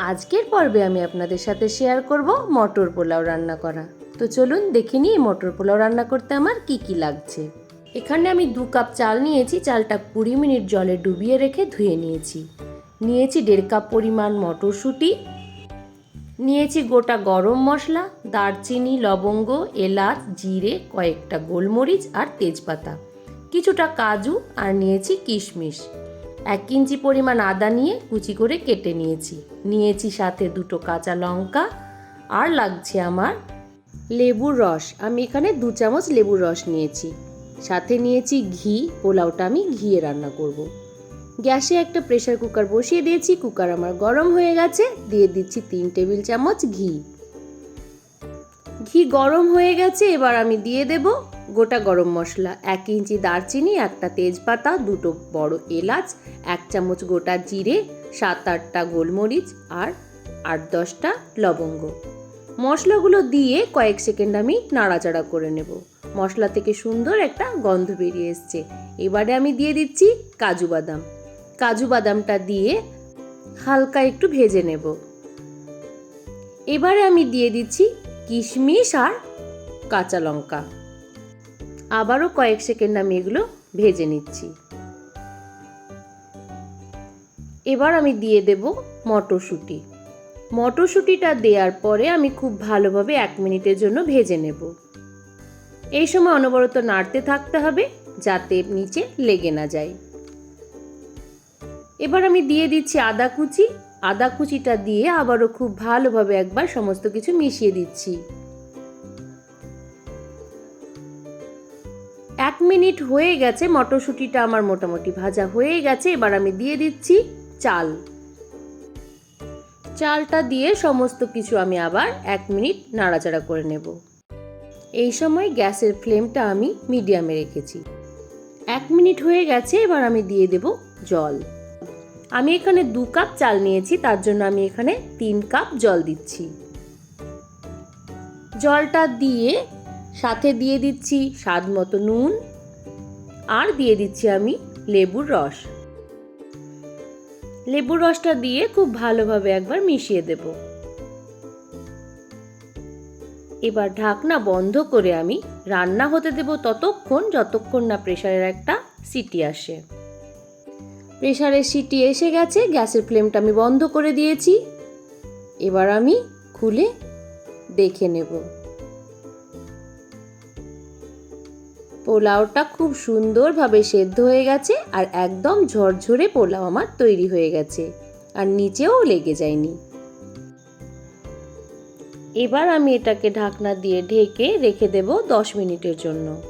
আজকের পর্বে আমি আপনাদের সাথে শেয়ার করব মটর পোলাও রান্না করা। তো চলুন দেখে নিই মটর পোলাও রান্না করতে আমার কি কি লাগছে। এখানে আমি দু কাপ চাল নিয়েছি, চালটা কুড়ি মিনিট জলে ডুবিয়ে রেখে ধুয়ে নিয়েছি। নিয়েছি দেড় কাপ পরিমাণ মটরশুঁটি। নিয়েছি গোটা গরম মশলা, দারচিনি, লবঙ্গ, এলাচ, জিরে, কয়েকটা গোলমরিচ আর তেজপাতা। কিছুটা কাজু আর নিয়েছি কিশমিশ। এক ইঞ্চি পরিমাণ আদা নিয়ে কুচি করে কেটে নিয়েছি। নিয়েছি সাথে দুটো কাঁচা লঙ্কা আর লাগছে আমার লেবুর রস। আমি এখানে দু চামচ লেবুর রস নিয়েছি। সাথে নিয়েছি ঘি, পোলাওটা আমি ঘিয়ে রান্না করব। গ্যাসে একটা প্রেশার কুকার বসিয়ে দিয়েছি। কুকার আমার গরম হয়ে গেছে। দিয়ে দিচ্ছি তিন টেবিল চামচ ঘি। ঘি গরম হয়ে গেছে। এবার আমি দিয়ে দেব গোটা গরম মশলা, এক ইঞ্চি দারচিনি, একটা তেজপাতা, দুটো বড় এলাচ, এক চামচ গোটা জিরে, সাত আটটা গোলমরিচ আর আট দশটা লবঙ্গ। মশলাগুলো দিয়ে কয়েক সেকেন্ড আমি নাড়াচাড়া করে নেব। মশলা থেকে সুন্দর একটা গন্ধ বেরিয়ে এসছে। এবারে আমি দিয়ে দিচ্ছি কাজু বাদাম। কাজু বাদামটা দিয়ে হালকা একটু ভেজে নেব। এবারে আমি দিয়ে দিচ্ছি কিশমিশ আর কাঁচা লঙ্কা। আবারও কয়েক সেকেন্ড আমি এগুলো ভেজে নিচ্ছি। এবার আমি দিয়ে দেব মটরশুঁটি। মটরশুঁটিটা দেওয়ার পরে আমি খুব ভালোভাবে এক মিনিটের জন্য ভেজে নেব। এই সময় অনবরত নাড়তে থাকতে হবে যাতে নিচে লেগে না যায়। এবার আমি দিয়ে দিচ্ছি আদা কুচি। আদা কুচিটা দিয়ে আবারও খুব ভালোভাবে একবার সমস্ত কিছু মিশিয়ে দিচ্ছি। এক মিনিট হয়ে গেছে, মটরশুঁটিটা আমার মোটামুটি ভাজা হয়ে গেছে, এবার আমি দিয়ে দিচ্ছি চাল। চালটা দিয়ে সমস্ত কিছু আমি আবার এক মিনিট নাড়াচাড়া করে নেব। এই সময় গ্যাসের ফ্লেমটা আমি মিডিয়ামে রেখেছি। এক মিনিট হয়ে গেছে, এবার আমি দিয়ে দেব জল। আমি এখানে দু কাপ চাল নিয়েছি, তার জন্য আমি এখানে তিন কাপ জল দিচ্ছি। জলটা দিয়ে সাথে দিয়ে দিচ্ছি স্বাদ মতো নুন আর দিয়ে দিচ্ছি আমি লেবুর রস। লেবুর রসটা দিয়ে খুব ভালোভাবে একবার মিশিয়ে দেব। এবার ঢাকনা বন্ধ করে আমি রান্না হতে দেব ততক্ষণ যতক্ষণ না প্রেশারের একটা সিটি আসে। প্রেশারের সিটি এসে গেছে, গ্যাসের ফ্লেমটা আমি বন্ধ করে দিয়েছি। এবার আমি খুলে দেখে নেব। পোলাওটা খুব সুন্দরভাবে সেদ্ধ হয়ে গেছে আর একদম ঝরঝরে পোলাও আমার তৈরি হয়ে গেছে। আর নিচেও লেগে যায়নি। এবার আমি এটাকে ঢাকনা দিয়ে ঢেকে রেখে দেব দশ মিনিটের জন্য।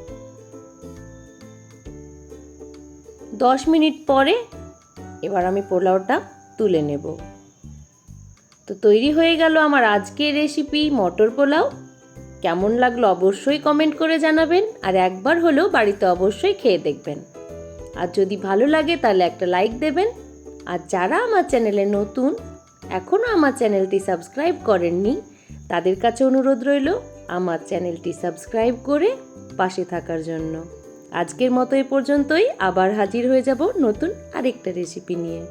দশ মিনিট পরে এবার আমি পোলাওটা তুলে নেব। তো তৈরি হয়ে গেল আমার আজকের রেসিপি মটর পোলাও। কেমন লাগল অবশ্যই কমেন্ট করে জানাবেন, আর একবার হলেও বাড়িতে অবশ্যই খেয়ে দেখবেন। আর যদি ভালো লাগে তাহলে একটা লাইক দেবেন। আর যারা আমার চ্যানেলে নতুন এখনও আমার চ্যানেলটি সাবস্ক্রাইব করেননি, তাদের কাছে অনুরোধ রইল আমার চ্যানেলটি সাবস্ক্রাইব করে পাশে থাকার জন্য। আজকের মতো এ পর্যন্তই, আবার হাজির হয়ে যাব নতুন আরেকটা রেসিপি নিয়ে।